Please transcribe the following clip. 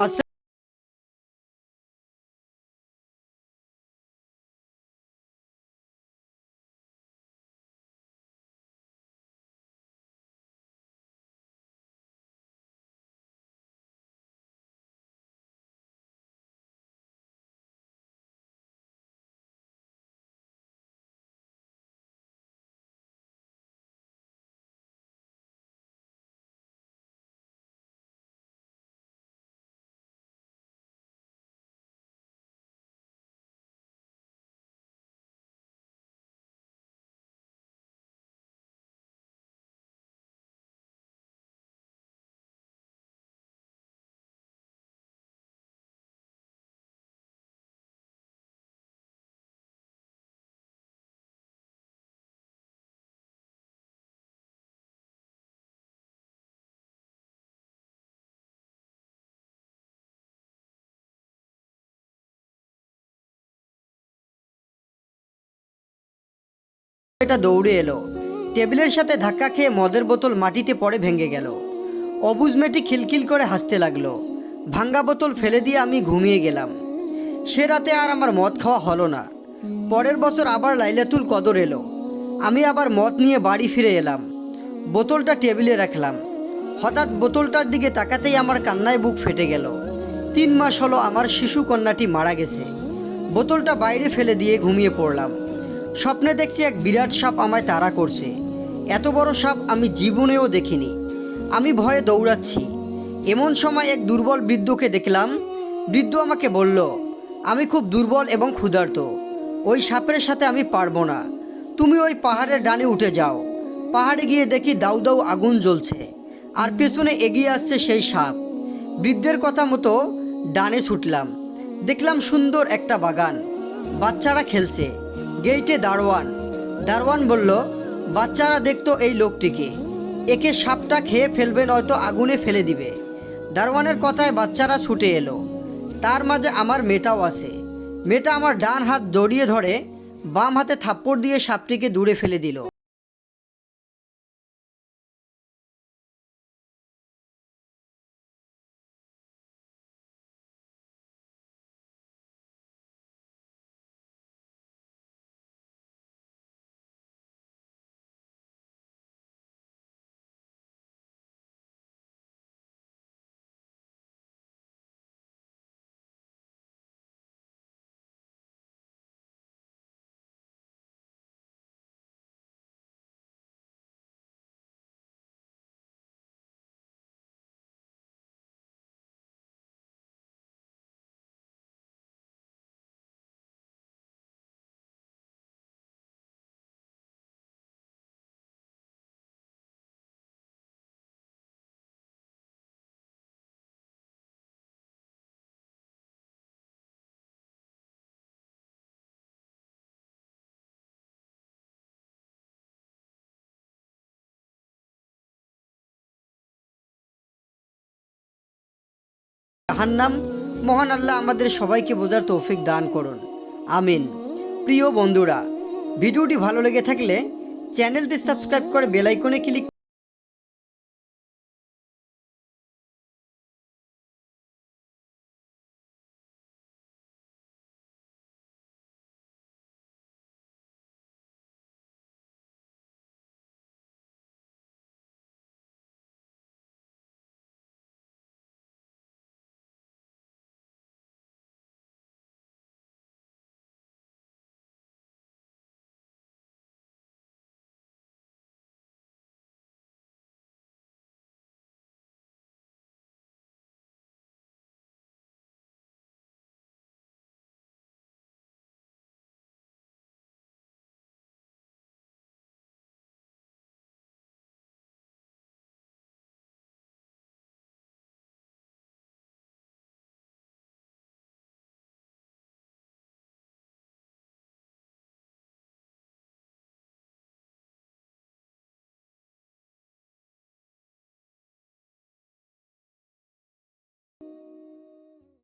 Nossa. এটা দৌড়ে এলো। টেবিলের সাথে ধাক্কা খেয়ে মদের বোতল মাটিতে পড়ে ভেঙে গেল। অবুজ মেয়েটি খিলখিল করে হাসতে লাগল। ভাঙ্গা বোতল ফেলে দিয়ে আমি ঘুমিয়ে গেলাম। সে রাতে আর আমার মদ খাওয়া হলো না। পরের বছর আবার লাইলাতুল কদর এলো। আমি আবার মদ নিয়ে বাড়ি ফিরে এলাম। বোতলটা টেবিলে রাখলাম। হঠাৎ বোতলটার দিকে তাকাতেই আমার কান্নায় বুক ফেটে গেল। তিন মাস হলো আমার শিশু কন্যাটি মারা গেছে। বোতলটা বাইরে ফেলে দিয়ে ঘুমিয়ে পড়লাম। স্বপ্নে দেখছি এক বিরাট সাপ আমায় তাড়া করছে। এত বড় সাপ আমি জীবনেও দেখিনি। আমি ভয়ে দৌড়াচ্ছি। এমন সময় এক দুর্বল বৃদ্ধকে দেখলাম। বৃদ্ধ আমাকে বলল, আমি খুব দুর্বল এবং ক্ষুধার্ত। ওই সাপের সাথে আমি পারব না। তুমি ওই পাহাড়ের ডানে উঠে যাও। পাহাড়ে গিয়ে দেখি দাউ দাউ আগুন জ্বলছে। আর পেছনে এগিয়ে আসছে সেই সাপ। বৃদ্ধের কথা মতো ডানে ছুটলাম। দেখলাম সুন্দর একটা বাগান। বাচ্চারা খেলছে। গেইটে দারোয়ান। দারোয়ান বলল, বাচ্চারা দেখতো এই লোকটিকে। একে সাপটা খেয়ে ফেলবে, নয়তো আগুনে ফেলে দিবে। দারোয়ানের কথায় বাচ্চারা ছুটে এলো। তার মাঝে আমার মেয়েটাও আছে। মেয়েটা আমার ডান হাত দড়িয়ে ধরে বাম হাতে থাপ্পড় দিয়ে সাপটিকে দূরে ফেলে দিল। জাহান্নাম, মহান আল্লাহ আমাদের সবাইকে বোঝার তৌফিক দান করুন। আমিন। প্রিয় বন্ধুরা, ভিডিওটি ভালো লেগে থাকলে চ্যানেলটি সাবস্ক্রাইব করে বেলাইকনে ক্লিক